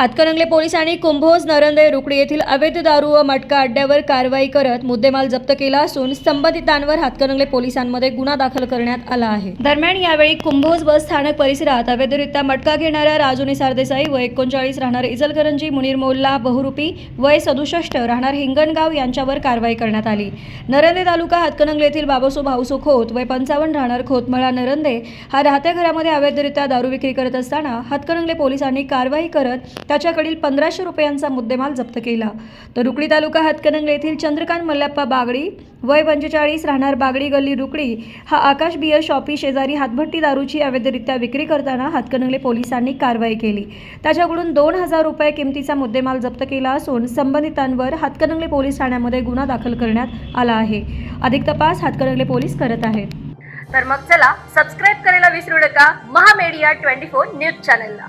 हातकणंगले पोलिसांनी कुंभोज नरंदे रुकडी येथील अवैध दारू व मटका अड्ड्यावर कारवाई करत मुद्देमाल जप्त केला असून संबंधितांवर हातकणंगले पोलिसांमध्ये गुन्हा दाखल करण्यात आला आहे. दरम्यान यावेळी कुंभोज बस स्थानक परिसरात अवैधरित्या मटका घेणाऱ्या राजूनी सारदेसाई व एकोणचाळीस राहणार इजलकरंजी मुनीर मोल्ला बहुरूपी वय सदुसष्ट राहणार हिंगणगाव यांच्यावर कारवाई करण्यात आली. नरंदे तालुका हातकणंगले येथील बाबासो भाऊसो खोत वय पंचावन्न राहणार खोतमळा नरंदे हा राहत्या घरामध्ये अवैधरित्या दारू विक्री करत असताना हातकणंगले पोलिसांनी कारवाई करत त्याच्याकडील पंधराशे रुपयांचा मुद्देमाल जप्त केला. तर रुकडी तालुका हातकणंगले येथील चंद्रकांत मल्लप्पा बागडी वय पंचेचाळीस राहणार बागडी गल्ली रुकडी हा आकाश बियर शॉपी शेजारी हातभट्टी दारूची अवैधरित्या विक्री करताना हातकणंगले पोलिसांनी कारवाई केली. त्याच्याकडून दोन हजार रुपये किमतीचा मुद्देमाल जप्त केला असून संबंधितांवर हातकणंगले पोलीस ठाण्यामध्ये गुन्हा दाखल करण्यात आला आहे. अधिक तपास हातकणंगले पोलीस करत आहेत. तर मग चला सबस्क्राईब करायला विसरू नका. महामेडिया ट्वेंटी फोर न्यूज चॅनलला